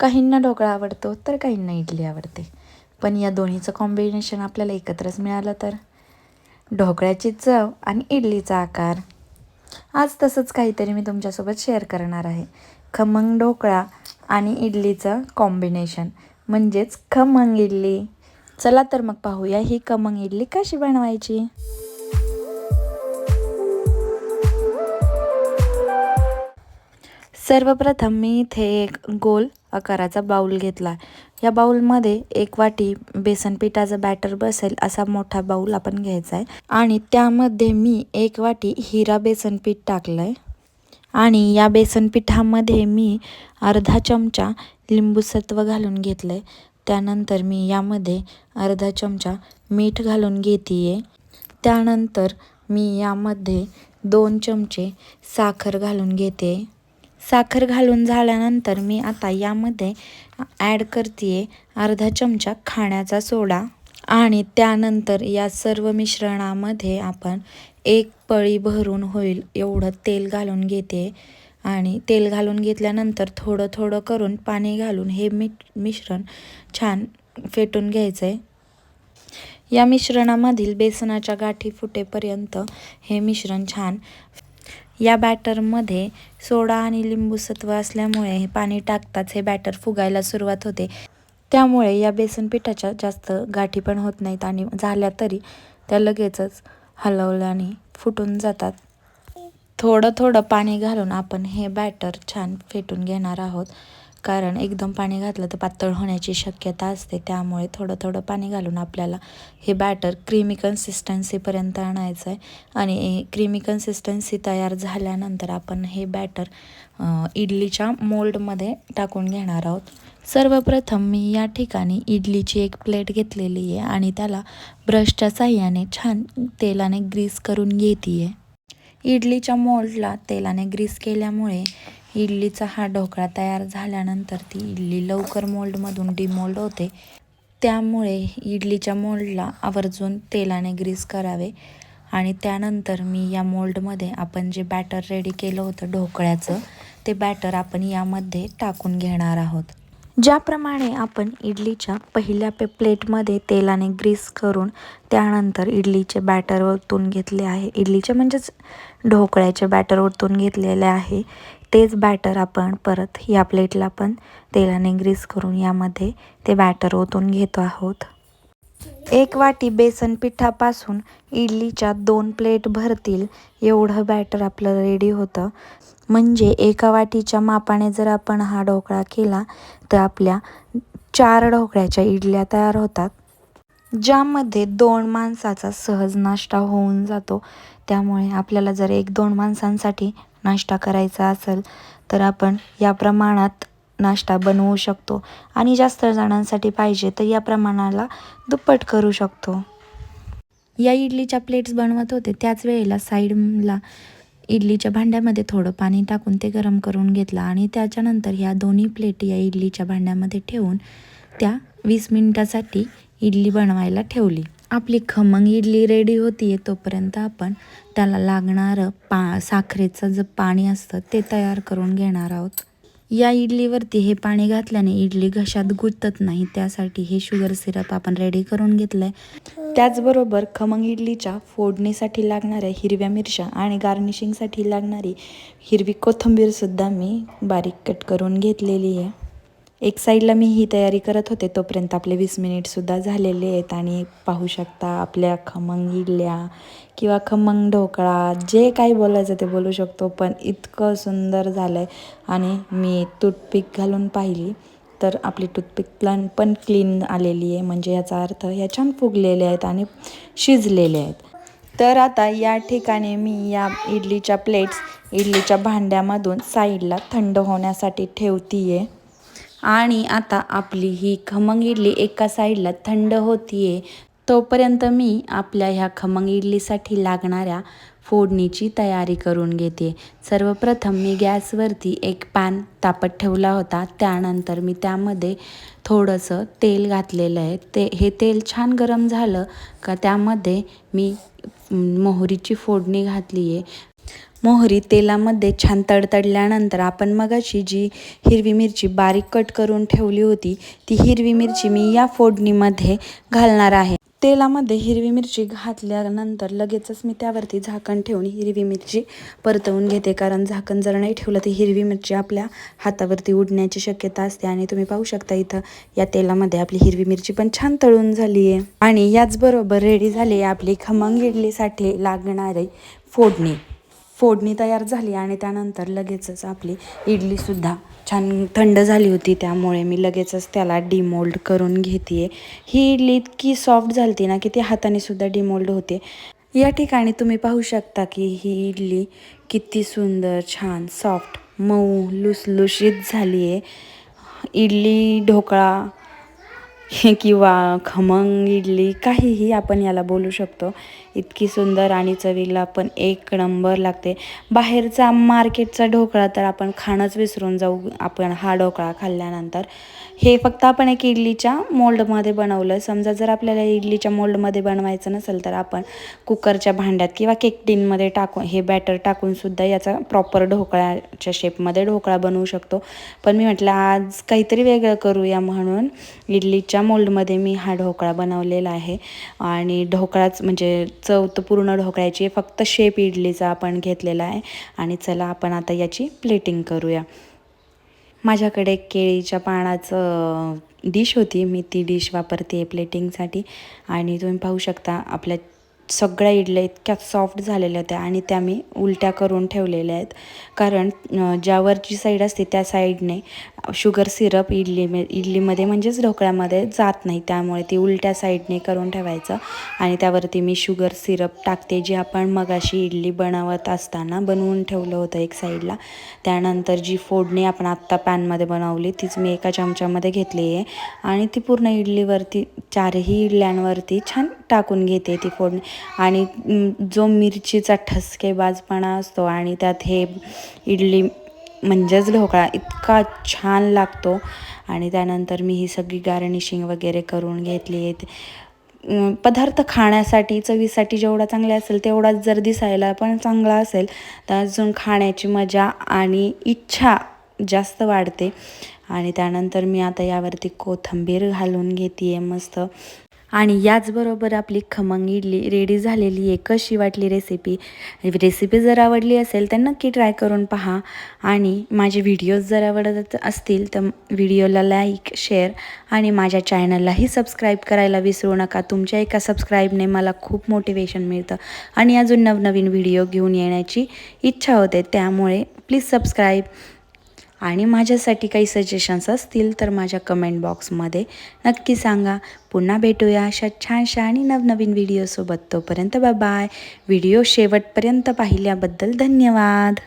काहींना ढोकळा आवडतो तर काहींना इडली आवडते. पण या दोन्हीचं कॉम्बिनेशन आपल्याला एकत्रच मिळालं तर. ढोकळ्याची चव आणि इडलीचा आकार. आज तसंच काहीतरी मी तुमच्यासोबत शेअर करणार आहे. खमंग ढोकळा आणि इडलीचं कॉम्बिनेशन म्हणजेच खमंग इडली. चला तर मग पाहूया ही खमंग इडली कशी बनवायची? सर्वप्रथम मी इथे एक गोल आकाराचा बाऊल घेतला. या बाऊलमध्ये एक वाटी बेसन पिठाचं बॅटर बसेल असा मोठा बाऊल आपण घ्यायचा आहे. आणि त्यामध्ये मी एक वाटी हिरा बेसन पीठ टाकलं आहे आणि या बेसन पिठामध्ये मी अर्धा चमचा लिंबूसत्व घालून घेतलं आहे त्यानंतर मी यामध्ये अर्धा चमचा मीठ घालून घेते आहे त्यानंतर मी यामध्ये दोन चमचे साखर घालून घेते. साखर घालून झाल्यानंतर मी आता यामध्ये ॲड करते आहे अर्धा चमचा खाण्याचा सोडा. आणि त्यानंतर या सर्व मिश्रणामध्ये आपण एक पळी भरून होईल एवढं तेल घालून घेते. आणि तेल घालून घेतल्यानंतर थोडं थोडं करून पाणी घालून हे मी मिश्रण छान फेटून घ्यायचं आहे या मिश्रणामधील बेसनाच्या गाठी फुटेपर्यंत हे मिश्रण छान या बॅटरमध्ये सोडा आणि लिंबूसत्व असल्यामुळे हे पाणी टाकताच हे बॅटर फुगायला सुरुवात होते. त्यामुळे या बेसन पिठाच्या जास्त गाठी पण होत नाहीत आणि झाल्या तरी त्या लगेचच हलवल्याने फुटून जातात. थोडं थोडं पाणी घालून आपण हे बॅटर छान फेटून घेणार आहोत. कारण एकदम पाणी घातलं तर पातळ होण्याची शक्यता असते. त्यामुळे थोडं थोडं पाणी घालून आपल्याला हे बॅटर क्रीमी कन्सिस्टन्सीपर्यंत आणायचं आहे. आणि क्रीमी कन्सिस्टन्सी तयार झाल्यानंतर आपण हे बॅटर इडलीच्या मोल्डमध्ये टाकून घेणार आहोत. सर्वप्रथम मी या ठिकाणी इडलीची एक प्लेट घेतलेली आहे आणि त्याला ब्रशच्या साह्याने छान तेलाने ग्रीस करून घेते आहे इडलीच्या मोल्डला तेलाने ग्रीस केल्यामुळे इडलीचा हा ढोकळा तयार झाल्यानंतर ती इडली लवकर मोल्डमधून डिमोल्ड होते. त्यामुळे इडलीच्या मोल्डला आवर्जून तेलाने ग्रीस करावे आणि त्यानंतर मी या मोल्डमध्ये आपण जे बॅटर रेडी केलं होतं ढोकळ्याचं ते बॅटर आपण यामध्ये टाकून घेणार आहोत. ज्याप्रमाणे आपण इडलीच्या पहिल्या पे प्लेटमध्ये तेलाने ग्रीस करून त्यानंतर इडलीचे बॅटर ओतून घेतले आहे इडलीचे म्हणजेच ढोकळ्याचे बॅटर ओतून घेतलेले आहे तेच बॅटर आपण परत या प्लेटला पण तेलाने ग्रीस करून यामध्ये ते बॅटर ओतून घेतो आहोत. एक वाटी बेसन पिठापासून इडलीच्या दोन प्लेट भरतील एवढं बॅटर आपलं रेडी होतं. म्हणजे एका वाटीच्या मापाने जर आपण हा ढोकळा केला तर आपल्या चार ढोकळ्याच्या इडल्या तयार होतात. ज्यामध्ये दोन माणसाचा सहज नाश्ता होऊन जातो. त्यामुळे आपल्याला जर एक दोन माणसांसाठी नाश्ता करायचा असेल तर आपण या प्रमाणात नाश्ता बनवू शकतो. आणि जास्त जणांसाठी पाहिजे तर या प्रमाणाला दुप्पट करू शकतो. या इडलीच्या प्लेट्स बनवत होते. त्याच वेळेला साईडला इडलीच्या भांड्यामध्ये थोडं पाणी टाकून ते गरम करून घेतलं आणि त्याच्यानंतर ह्या दोन्ही प्लेट या इडलीच्या भांड्यामध्ये ठेवून त्या वीस मिनिटासाठी इडली बनवायला ठेवली. आपली खमंग इडली रेडी होती आहे तोपर्यंत आपण त्याला लागणारं पा साखरेचं जे पाणी असतं ते तयार करून घेणार आहोत. या इडलीवरती हे पाणी घातल्याने इडली घशात गुंतत नाही त्यासाठी हे शुगर सिरप आपण रेडी करून घेतलं आहे त्याचबरोबर खमंग इडलीच्या फोडणीसाठी लागणाऱ्या हिरव्या मिरच्या आणि गार्निशिंगसाठी लागणारी हिरवी कोथिंबीरसुद्धा मी बारीक कट करून घेतलेली आहे. एक साईडला मी ही तयारी करत होते. तोपर्यंत आपले वीस मिनिटसुद्धा झालेले आहेत आणि पाहू शकता आपल्या खमंग इडल्या किंवा खमंग ढोकळा जे काही बोलायचं ते बोलू शकतो पण इतकं सुंदर झालं आहे आणि मी टूथपिक घालून पाहिली तर आपली टूथपिक प्लन पण क्लीन आलेली आहे. म्हणजे याचा अर्थ ह्या छान फुगलेले आहेत आणि शिजलेले आहेत. तर आता या ठिकाणी मी या इडलीच्या प्लेट्स इडलीच्या भांड्यामधून साईडला थंड होण्यासाठी ठेवती आहे आणि आता आपली ही खमंग इडली एका साईडला थंड होती आहे तोपर्यंत मी आपल्या ह्या खमंग इडलीसाठी लागणाऱ्या फोडणीची तयारी करून घेते. सर्वप्रथम मी गॅसवरती एक पॅन तापत ठेवला होता. त्यानंतर मी त्यामध्ये थोडंसं तेल घातलेलं आहे. ते हे तेल छान गरम झालं का त्यामध्ये मी मोहरीची फोडणी घातली आहे मोहरी तेलामध्ये छान तडतडल्यानंतर आपण मगाशी जी हिरवी मिरची बारीक कट करून ठेवली होती ती हिरवी मिरची मी या फोडणीमध्ये घालणार आहे. तेलामध्ये हिरवी मिरची घातल्यानंतर लगेचच मी त्यावरती झाकण ठेवून हिरवी मिरची परतवून घेते. कारण झाकण जर नाही ठेवलं तर हिरवी मिरची आपल्या हातावरती उडण्याची शक्यता असते. आणि तुम्ही पाहू शकता इथं या तेलामध्ये आपली हिरवी मिरची पण छान तळून झाली आहे आणि याचबरोबर रेडी झाली आहे आपली खमंग इडलीसाठी लागणारी फोडणी. फोडणी तयार झाली आणि त्यानंतर लगेचच आपली इडलीसुद्धा छान थंड झाली होती त्यामुळे मी लगेचच त्याला डिमोल्ड करून घेते ही इडली इतकी सॉफ्ट झाली ना की ती हातानेसुद्धा डिमोल्ड होते. या ठिकाणी तुम्ही पाहू शकता की ही इडली किती सुंदर छान सॉफ्ट मऊ लुसलुशीत झाली आहे इडली ढोकळा किंवा खमंग इडली काहीही आपण याला बोलू शकतो. इतकी सुंदर आणि चवीला पण एक नंबर लागते. बाहेरचा मार्केटचा ढोकळा तर आपण खाणंच विसरून जाऊ आपण हा ढोकळा खाल्ल्यानंतर. हे फक्त आपण एक इडलीच्या मोल्डमध्ये बनवलं. समजा जर आपल्याला इडलीच्या मोल्डमध्ये बनवायचं नसेल तर आपण कुकरच्या भांड्यात किंवा केक टिनमध्ये टाकून हे बॅटर टाकूनसुद्धा याचा प्रॉपर ढोकळ्याच्या शेपमध्ये ढोकळा बनवू शकतो. पण मी म्हटलं आज काहीतरी वेगळं करूया म्हणून इडलीच्या मोल्डमध्ये मी हा ढोकळा बनवलेला आहे. आणि ढोकळाच म्हणजे चव तर पूर्ण ढोकळ्याची फक्त शेप इडलीचा आपण घेतलेला आहे. आणि चला आपण आता याची प्लेटिंग करूया. माझ्याकडे केळीच्या पानाचं डिश होती. मी ती डिश वापरते प्लेटिंगसाठी आणि तुम्ही पाहू शकता आपल्या सगळ्या इडल्या इतक्या सॉफ्ट झालेल्या होत्या आणि त्या मी उलट्या करून ठेवलेल्या आहेत. कारण ज्यावरची साईड असते त्या साईडने शुगर सिरप इडली इडलीमध्ये म्हणजेच ढोकळ्यामध्ये जात नाही. त्यामुळे ती उलट्या साईडने करून ठेवायचं आणि त्यावरती मी शुगर सिरप टाकते जी आपण मगाशी इडली बनवत असताना बनवून ठेवलं होतं एक साईडला त्यानंतर जी फोडणी आपण आत्ता पॅनमध्ये बनवली तीच मी एका चमच्यामध्ये घेतली आहे आणि ती पूर्ण इडलीवरती चारही इडल्यांवरती छान टाकून घेते ती फोडणी आणि जो मिरचीचा ठसकेबाजपणा असतो आणि त्यात हे इडली म्हणजेच ढोकळा इतका छान लागतो. आणि त्यानंतर मी ही सगळी गार्निशिंग वगैरे करून घेतली आहे. पदार्थ खाण्यासाठी चवीसाठी जेवढा चांगला असेल तेवढाच जर दिसायला पण चांगला असेल तर अजून खाण्याची मजा आणि इच्छा जास्त वाढते. आणि त्यानंतर मी आता यावरती कोथंबीर घालून घेते आहे मस्त. आणि याचबरोबर आपली खमंग इडली रेडी झालेली आहे. कशी वाटली रेसिपी रेसिपी जर आवडली असेल तर नक्की ट्राय करून पहा. आणि माझे व्हिडिओज जर आवडत असतील तर व्हिडिओला लाईक शेअर आणि माझ्या चॅनललाही सबस्क्राईब करायला विसरू नका. तुमच्या एका सबस्क्राईबने मला खूप मोटिवेशन मिळतं. आणि अजून नवनवीन व्हिडिओ घेऊन येण्याची इच्छा होते. त्यामुळे प्लीज सबस्क्राईब आणि माझ्यासाठी काही सजेशन्स असतील तर माझ्या कमेंट बॉक्समध्ये नक्की सांगा. पुन्हा भेटूया अशा छानशा आणि नवनवीन व्हिडिओसोबत तोपर्यंत बाय व्हिडिओ शेवटपर्यंत पाहिल्याबद्दल धन्यवाद.